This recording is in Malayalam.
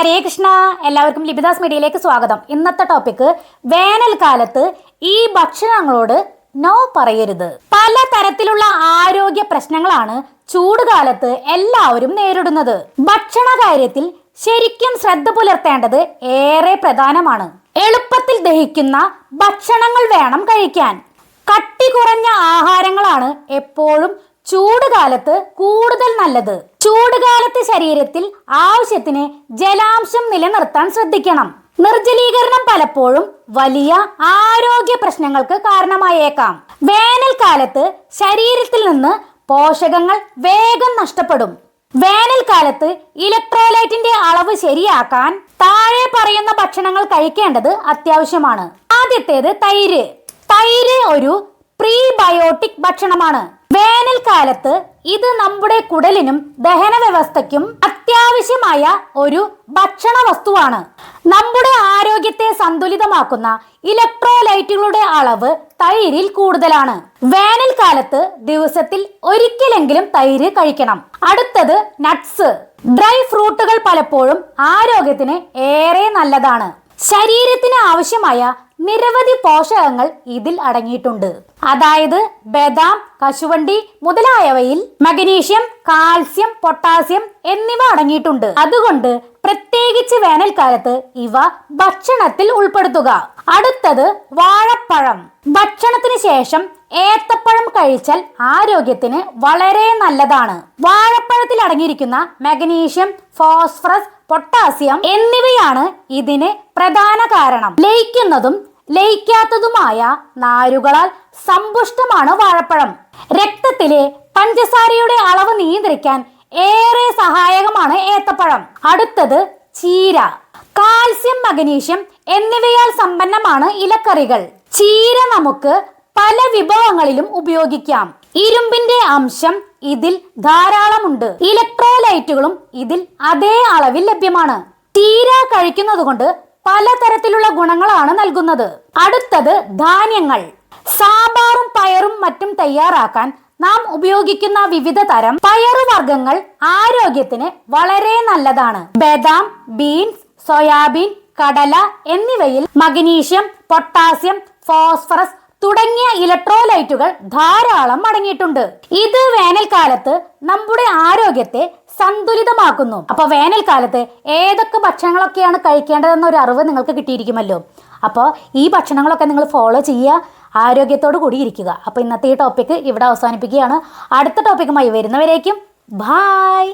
ഹരേ കൃഷ്ണ എല്ലാവർക്കും ലിപിദാസ് മീഡിയയിലേക്ക് സ്വാഗതം. ഇന്നത്തെ ടോപ്പിക്ക് വേനൽക്കാലത്ത് ഈ ഭക്ഷണങ്ങളോട് നോ പറയരുത്. പല തരത്തിലുള്ള ആരോഗ്യ പ്രശ്നങ്ങളാണ് ചൂടുകാലത്ത് എല്ലാവരും നേരിടുന്നത്. ഭക്ഷണ കാര്യത്തിൽ ശരിക്കും ശ്രദ്ധ പുലർത്തേണ്ടത് ഏറെ പ്രധാനമാണ്. എളുപ്പത്തിൽ ദഹിക്കുന്ന ഭക്ഷണങ്ങൾ വേണം കഴിക്കാൻ. കട്ടി കുറഞ്ഞ ആഹാരങ്ങളാണ് എപ്പോഴും ചൂടുകാലത്ത് കൂടുതൽ നല്ലത്. ചൂട് കാലത്ത് ശരീരത്തിൽ ആവശ്യത്തിന് ജലാംശം നിലനിർത്താൻ ശ്രദ്ധിക്കണം. നിർജലീകരണം പലപ്പോഴും വലിയ ആരോഗ്യ പ്രശ്നങ്ങൾക്ക് കാരണമായേക്കാം. വേനൽക്കാലത്ത് ശരീരത്തിൽ നിന്ന് പോഷകങ്ങൾ വേഗം നഷ്ടപ്പെടും. വേനൽക്കാലത്ത് ഇലക്ട്രോലൈറ്റിന്റെ അളവ് ശരിയാക്കാൻ താഴെ പറയുന്ന ഭക്ഷണങ്ങൾ കഴിക്കേണ്ടത് അത്യാവശ്യമാണ്. ആദ്യത്തേത് തൈര്. തൈര് ഒരു പ്രീബയോട്ടിക് ഭക്ഷണമാണ്. വേനൽക്കാലത്ത് ഇത് നമ്മുടെ കുടലിനും ദഹന വ്യവസ്ഥയ്ക്കും അത്യാവശ്യമായ ഒരു ഭക്ഷണ വസ്തുവാണ് നമ്മുടെ ആരോഗ്യത്തെ സന്തുലിതമാക്കുന്ന ഇലക്ട്രോലൈറ്റുകളുടെ അളവ് തൈരിൽ കൂടുതലാണ്. വേനൽക്കാലത്ത് ദിവസത്തിൽ ഒരിക്കലെങ്കിലും തൈര് കഴിക്കണം. അടുത്തത് നട്ട്സ്. ഡ്രൈ ഫ്രൂട്ടുകൾ പലപ്പോഴും ആരോഗ്യത്തിന് ഏറെ നല്ലതാണ്. ശരീരത്തിന് ആവശ്യമായ നിരവധി പോഷകങ്ങൾ ഇതിൽ അടങ്ങിയിട്ടുണ്ട്. അതായത് ബദാം കശുവണ്ടി മുതലായവയിൽ മഗ്നീഷ്യം കാൽസ്യം പൊട്ടാസ്യം എന്നിവ അടങ്ങിയിട്ടുണ്ട്. അതുകൊണ്ട് പ്രത്യേകിച്ച് വേനൽക്കാലത്ത് ഇവ ഭക്ഷണത്തിൽ ഉൾപ്പെടുത്തുക. അടുത്തത് വാഴപ്പഴം. ഭക്ഷണത്തിന് ശേഷം ഏത്തപ്പഴം കഴിച്ചാൽ ആരോഗ്യത്തിന് വളരെ നല്ലതാണ്. വാഴപ്പഴത്തിൽ അടങ്ങിയിരിക്കുന്ന മഗ്നീഷ്യം ഫോസ്ഫറസ് പൊട്ടാസ്യം എന്നിവയാണ് ഇതിന് പ്രധാന കാരണം. ലയിക്കുന്നതും ലയിക്കാത്തതുമായ നാരുകളാൽ സമ്പുഷ്ടമാണ് വാഴപ്പഴം. രക്തത്തിലെ പഞ്ചസാരയുടെ അളവ് നിയന്ത്രിക്കാൻ ഏറെ സഹായകമാണ് ഏത്തപ്പഴം. അടുത്തത് ചീര. കാൽസ്യം മഗ്നീഷ്യം എന്നിവയാൽ സമ്പന്നമാണ് ഇലക്കറികൾ. ചീര നമുക്ക് പല വിഭവങ്ങളിലും ഉപയോഗിക്കാം. ഇരുമ്പിന്റെ അംശം ഇതിൽ ധാരാളമുണ്ട്. ഇലക്ട്രോലൈറ്റുകളും ഇതിൽ അതേ അളവിൽ ലഭ്യമാണ്. ചീര കഴിക്കുന്നത് കൊണ്ട് പലതരത്തിലുള്ള ഗുണങ്ങളാണ് നൽകുന്നത്. അടുത്തത് ധാന്യങ്ങൾ. സാമ്പാറും പയറും മറ്റും തയ്യാറാക്കാൻ നാം ഉപയോഗിക്കുന്ന വിവിധ തരം പയറുവർഗങ്ങൾ ആരോഗ്യത്തിന് വളരെ നല്ലതാണ്. ബദാം ബീൻസ് സോയാബീൻ കടല എന്നിവയിൽ മഗ്നീഷ്യം പൊട്ടാസ്യം ഫോസ്ഫറസ് തുടങ്ങിയ ഇലക്ട്രോലൈറ്റുകൾ ധാരാളം അടങ്ങിയിട്ടുണ്ട്. ഇത് വേനൽക്കാലത്ത് നമ്മുടെ ആരോഗ്യത്തെ സന്തുലിതമാക്കുന്നു. അപ്പൊ വേനൽക്കാലത്ത് ഏതൊക്കെ ഭക്ഷണങ്ങളൊക്കെയാണ് കഴിക്കേണ്ടതെന്ന ഒരു അറിവ് നിങ്ങൾക്ക് കിട്ടിയിരിക്കുമല്ലോ. അപ്പോൾ ഈ ഭക്ഷണങ്ങളൊക്കെ നിങ്ങൾ ഫോളോ ചെയ്യുക ആരോഗ്യത്തോടു കൂടി ഇരിക്കുക. അപ്പോൾ ഇന്നത്തെ ഈ ടോപ്പിക്ക് ഇവിടെ അവസാനിപ്പിക്കുകയാണ്. അടുത്ത ടോപ്പിക്കുമായി വരുന്നവരേക്കും ബായ്